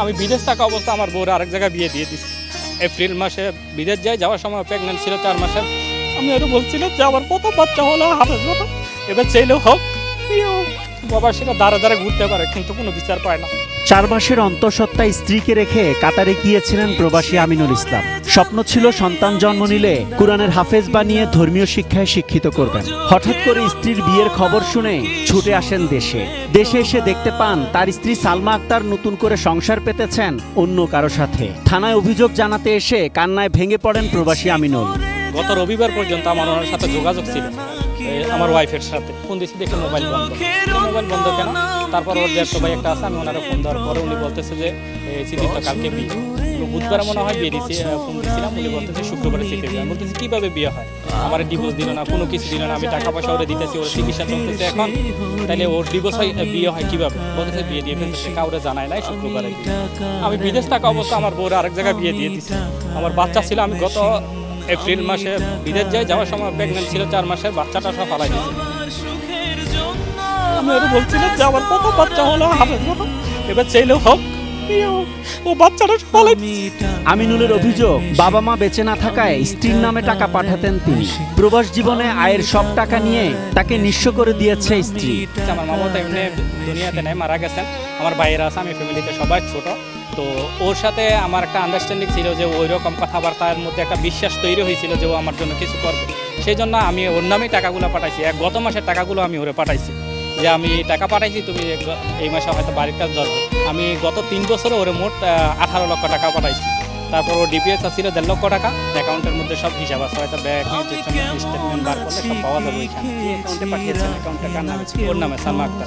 আমি বিদেশ থাকা অবস্থা আমার বউরা আরেক জায়গায় বিয়ে দিয়ে দিছি। এপ্রিল মাসে বিদেশ যাই যাওয়ার সময় প্রেগনেন্ট ছিল চার মাসে। আমি আরও বলছিলাম যে আমার প্রথম বাচ্চা হলো হাফেজ এবার চাইলেও হোক। সেটা দাঁড়া দাঁড়া ঘুরতে পারে, কিন্তু কোনো বিচার পায় না। চার মাসের অন্তঃসত্ত্বা স্ত্রীকে রেখে কাতারে গিয়েছিলেন প্রবাসী আমিনুল ইসলাম। স্বপ্ন ছিল সন্তান জন্ম নিলে কোরআনের হাফেজ বানিয়ে ধর্মীয় শিক্ষায় শিক্ষিত করবেন। হঠাৎ করে স্ত্রীর বিয়ের খবর শুনে ছুটে আসেন দেশে। দেশে এসে দেখতে পান, তার স্ত্রী সালমা আক্তার নতুন করে সংসার পেতেছেন অন্য কারও সাথে। থানায় অভিযোগ জানাতে এসে কান্নায় ভেঙে পড়েন প্রবাসী আমিনুল। গত রবিবার পর্যন্ত আমার ওনার সাথে যোগাযোগ ছিল আমার ওয়াইফের সাথে। ফোন দিয়েছি, দেখে মোবাইল বন্ধ। মোবাইল বন্ধ কেন? তারপর ওর জ্যাঠতো ভাই একটা আছে, আমি ওনারা ফোন দেওয়ার পরে উনি বলতেছে যে তো কালকে বিয়ে। বুধবারে মনে হয় বিয়ে দিয়েছি ফোন দিয়েছিলাম, উনি বলতেছে শুক্রবারে বিয়ে। আমি বলতেছি, কীভাবে বিয়ে হয়? আমার ডিভোর্স দিল না, কোনো কিছু দিল না, আমি টাকা পয়সা ওরে দিতেছি, ওর চিকিৎসা চলতেছে এখন। তাহলে ওর ডিভোর্স হয় বিয়ে হয় কীভাবে? বলতেছে, বিয়ে দিয়ে ফেলতেছে, কাউরে জানায় নাই শুক্রবারে আমি বিদেশ থাকা অবস্থা আমার বউরে আরেক জায়গায় বিয়ে দিয়ে দিছি। আমার বাচ্চা ছিল, আমি গত এপ্রিল মাসে বিদেশ যাই যাওয়ার সময় প্রেগনেন্ট ছিল চার মাসের বাচ্চাটা সব দিয়েছি আমি ওরা বলছিলাম প্রথম বাচ্চা হলো বাবা এবার চাইলেও হোক ও বাচ্চাটা আমিনুলের অভিযোগ বাবা মা বেঁচে না থাকায় স্ত্রীর নামে টাকা পাঠাতেন তিনি। প্রবাস জীবনে আয়ের সব টাকা নিয়ে তাকে নিঃস্ব করে দিয়েছে স্ত্রী। আমার মামা তো এমনি দুনিয়াতে নেই মারা গেছেন। আমার বাইরে আছে আমি ফ্যামিলিতে সবাই ছোট। তো ওর সাথে আমার একটা আন্ডারস্ট্যান্ডিং ছিল যে ওই রকম কথাবার্তার মধ্যে একটা বিশ্বাস তৈরি হয়েছিল যে ও আমার জন্য কিছু করবে। সেই জন্য আমি ওর নামেই টাকাগুলো পাঠাইছি। এক গত মাসের টাকাগুলো আমি ওরে পাঠাইছি যে আমি টাকা পাঠাইছি, তুমি এই মাসে হয়তো বাড়ির কাজ ধরবে। আমি গত তিন বছরে ওরে মোট আঠারো লক্ষ টাকা পাঠাইছি। তারপর ও ডিপিএস ছিল দেড় লক্ষ টাকা। অ্যাকাউন্টের মধ্যে সব হিসাব আছে, হয়তো ব্যাংক স্টেটমেন্ট বার করলে সব পাওয়া যাবে অ্যাকাউন্টে নামে ওর নামে সালমা আক্তার।